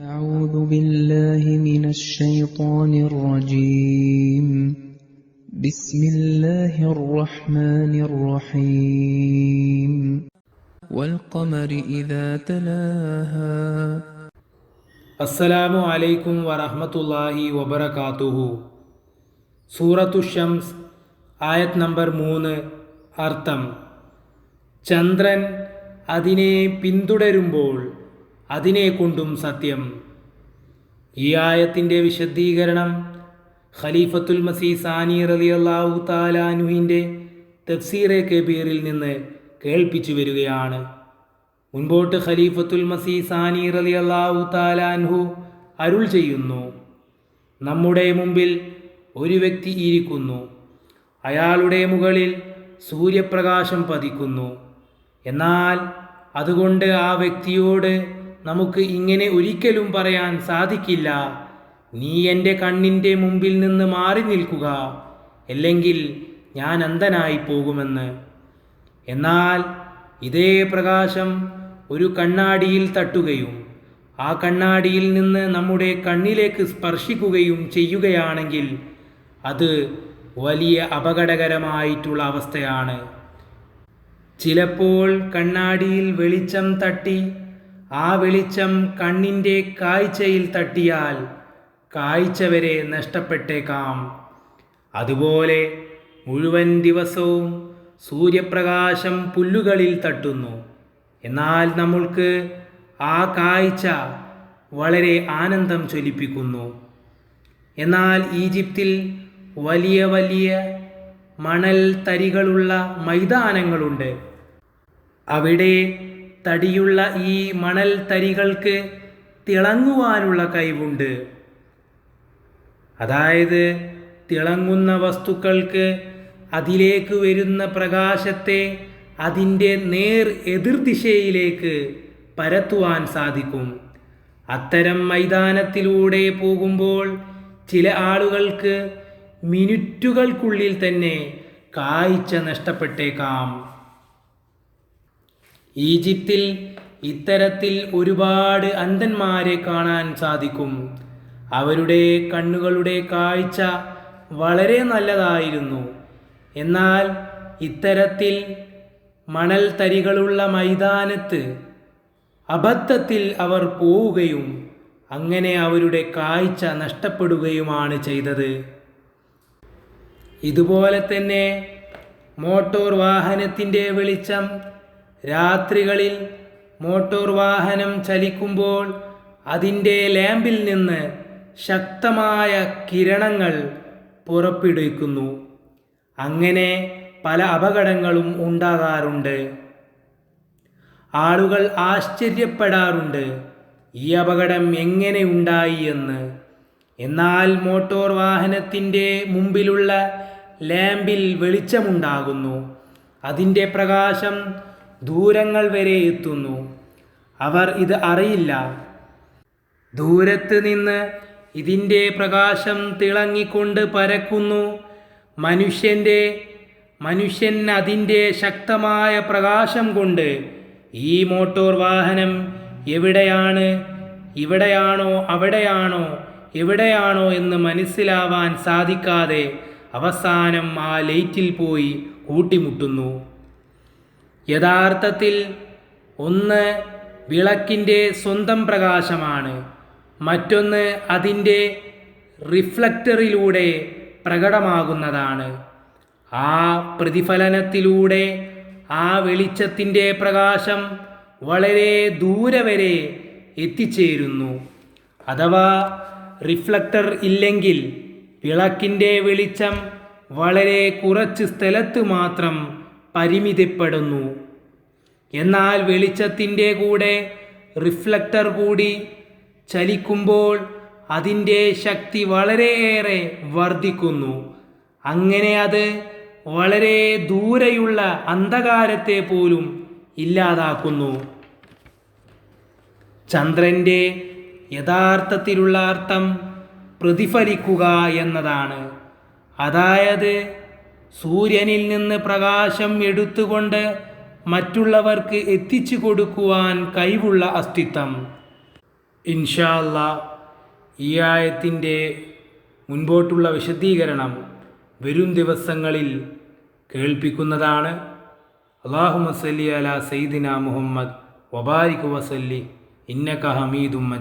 أعوذ بالله من الشيطان الرجيم بسم الله الرحمن الرحيم والقمر إذا تلاها അസ്സലാമു അലൈക്കും വറഹ്മത്തുള്ളാഹി വബറകാതുഹു സൂറത്തു ഷംസ് ആയത് നമ്പർ മൂന്ന് അർത്ഥം ചന്ദ്രൻ അതിനെ പിന്തുടരുമ്പോൾ അതിനെ കൊണ്ടും സത്യം. ഈ ആയത്തിന്റെ വിശദീകരണം ഖലീഫത്തുൽ മസീ സാനി റലി അള്ളാഹു താലാനുഹിന്റെ തഫ്സീറെ കബീറിൽ നിന്ന് കേൾപ്പിച്ചു വരികയാണ്. മുൻപോട്ട് ഖലീഫത്തുൽ മസീ സാനി റലി അള്ളാഹു താലാൻഹു അരുൾ ചെയ്യുന്നു. നമ്മുടെ മുമ്പിൽ ഒരു വ്യക്തി ഇരിക്കുന്നു. അയാളുടെ മുകളിൽ സൂര്യപ്രകാശം പതിക്കുന്നു. എന്നാൽ അതുകൊണ്ട് ആ വ്യക്തിയോട് നമുക്ക് ഇങ്ങനെ ഒരിക്കലും പറയാൻ സാധിക്കില്ല. നീ എന്റെ കണ്ണിന്റെ മുമ്പിൽ നിന്ന് മാറി നിൽക്കുക. അല്ലെങ്കിൽ ഞാൻ അന്ധനായി പോകുമെന്ന്. എന്നാൽ ഇതേ പ്രകാശം ഒരു കണ്ണാടിയിൽ തട്ടുകയും ആ കണ്ണാടിയിൽ നിന്ന് നമ്മുടെ കണ്ണിലേക്ക് സ്പർശിക്കുകയും ചെയ്യുകയാണെങ്കിൽ അത് വലിയ അപകടകരമായിട്ടുള്ള അവസ്ഥയാണ്. ചിലപ്പോൾ കണ്ണാടിയിൽ വെളിച്ചം തട്ടി ആ വെളിച്ചം കണ്ണിന്റെ കാഴ്ചയിൽ തട്ടിയാൽ കാഴ്ച വരെ നഷ്ടപ്പെട്ടേക്കാം. അതുപോലെ മുഴുവൻ ദിവസവും സൂര്യപ്രകാശം പുല്ലുകളിൽ തട്ടുന്നു. എന്നാൽ നമ്മൾക്ക് ആ കാഴ്ച വളരെ ആനന്ദം ചൊലിപ്പിക്കുന്നു. എന്നാൽ ഈജിപ്തിൽ വലിയ വലിയ മണൽ തരികളുള്ള മൈതാനങ്ങളുണ്ട്. അവിടെ തടിയുള്ള ഈ മണൽ തരികൾക്ക് തിളങ്ങുവാനുള്ള കഴിവുണ്ട്. അതായത് തിളങ്ങുന്ന വസ്തുക്കൾക്ക് അതിലേക്ക് വരുന്ന പ്രകാശത്തെ അതിന്റെ നേർ എതിർദിശയിലേക്ക് പരത്തുവാൻ സാധിക്കും. അത്തരം മൈതാനത്തിലൂടെ പോകുമ്പോൾ ചില ആളുകൾക്ക് മിനിറ്റുകൾക്കുള്ളിൽ തന്നെ കാഴ്ച നഷ്ടപ്പെട്ടേക്കാം. ഈജിപ്തിൽ ഇത്തരത്തിൽ ഒരുപാട് അന്ധന്മാരെ കാണാൻ സാധിക്കും. അവരുടെ കണ്ണുകളുടെ കാഴ്ച വളരെ നല്ലതായിരുന്നു. എന്നാൽ ഇത്തരത്തിൽ മണൽ തരികളുള്ള മൈതാനത്ത് അബദ്ധത്തിൽ അവർ പോവുകയും അങ്ങനെ അവരുടെ കാഴ്ച നഷ്ടപ്പെടുകയുമാണ് ചെയ്തത്. ഇതുപോലെ തന്നെ മോട്ടോർ വാഹനത്തിന്റെ വെളിച്ചം രാത്രികളിൽ മോട്ടോർ വാഹനം ചലിക്കുമ്പോൾ അതിന്റെ ലാമ്പിൽ നിന്ന് ശക്തമായ കിരണങ്ങൾ പുറപ്പെടുവിക്കുന്നു. അങ്ങനെ പല അപകടങ്ങളും ഉണ്ടാകാറുണ്ട്. ആളുകൾ ആശ്ചര്യപ്പെടാറുണ്ട് ഈ അപകടം എങ്ങനെ ഉണ്ടായി എന്ന്. എന്നാൽ മോട്ടോർ വാഹനത്തിന്റെ മുമ്പിലുള്ള ലാമ്പിൽ വെളിച്ചമുണ്ടാകുന്നു. അതിന്റെ പ്രകാശം ദൂരങ്ങൾ വരെ എത്തുന്നു. അവർ ഇത് അറിയില്ല. ദൂരത്ത് നിന്ന് ഇതിന്റെ പ്രകാശം തിളങ്ങിക്കൊണ്ട് പരക്കുന്നു. മനുഷ്യന്റെ മനുഷ്യൻ അതിന്റെ ശക്തമായ പ്രകാശം കൊണ്ട് ഈ മോട്ടോർ വാഹനം എവിടെയാണ് ഇവിടെയാണോ അവിടെയാണോ എവിടെയാണോ എന്ന് മനസ്സിലാവാൻ സാധിക്കാതെ അവസാനം ആ ലൈറ്റിൽ പോയി കൂട്ടിമുട്ടുന്നു യഥാർത്ഥത്തിൽ ഒന്ന് വിളക്കിന്റെ സ്വന്തം പ്രകാശമാണ് മറ്റൊന്ന് അതിന്റെ റിഫ്ലക്ടറിലൂടെ പ്രകടമാകുന്നതാണ്. ആ പ്രതിഫലനത്തിലൂടെ ആ വെളിച്ചത്തിന്റെ പ്രകാശം വളരെ ദൂരെ വരെ എത്തിച്ചേരുന്നു. അഥവാ റിഫ്ലക്ടർ ഇല്ലെങ്കിൽ വിളക്കിന്റെ വെളിച്ചം വളരെ കുറച്ച് സ്ഥലത്ത് മാത്രം പരിമിതപ്പെടുന്നു. എന്നാൽ വെളിച്ചത്തിന്റെ കൂടെ റിഫ്ലക്ടർ കൂടി ചലിക്കുമ്പോൾ അതിന്റെ ശക്തി വളരെയേറെ വർദ്ധിക്കുന്നു. അങ്ങനെ അത് വളരെ ദൂരെയുള്ള അന്ധകാരത്തെ പോലും ഇല്ലാതാക്കുന്നു. ചന്ദ്രന്റെ യഥാർത്ഥത്തിലുള്ള അർത്ഥം പ്രതിഫലിക്കുക എന്നതാണ്. അതായത് സൂര്യനിൽ നിന്ന് പ്രകാശം എടുത്തുകൊണ്ട് മറ്റുള്ളവർക്ക് എത്തിച്ചു കൊടുക്കുവാൻ കഴിവുള്ള അസ്തിത്വം. ഇൻഷാല്ല ഈ ആയത്തിന്റെ മുൻപോട്ടുള്ള വിശദീകരണം വരും ദിവസങ്ങളിൽ കേൾപ്പിക്കുന്നതാണ്. അള്ളാഹു മസല്ലി അല സയ്യിദിന മുഹമ്മദ് വബാരിക് വസല്ലി ഇന്നക ഹമീദും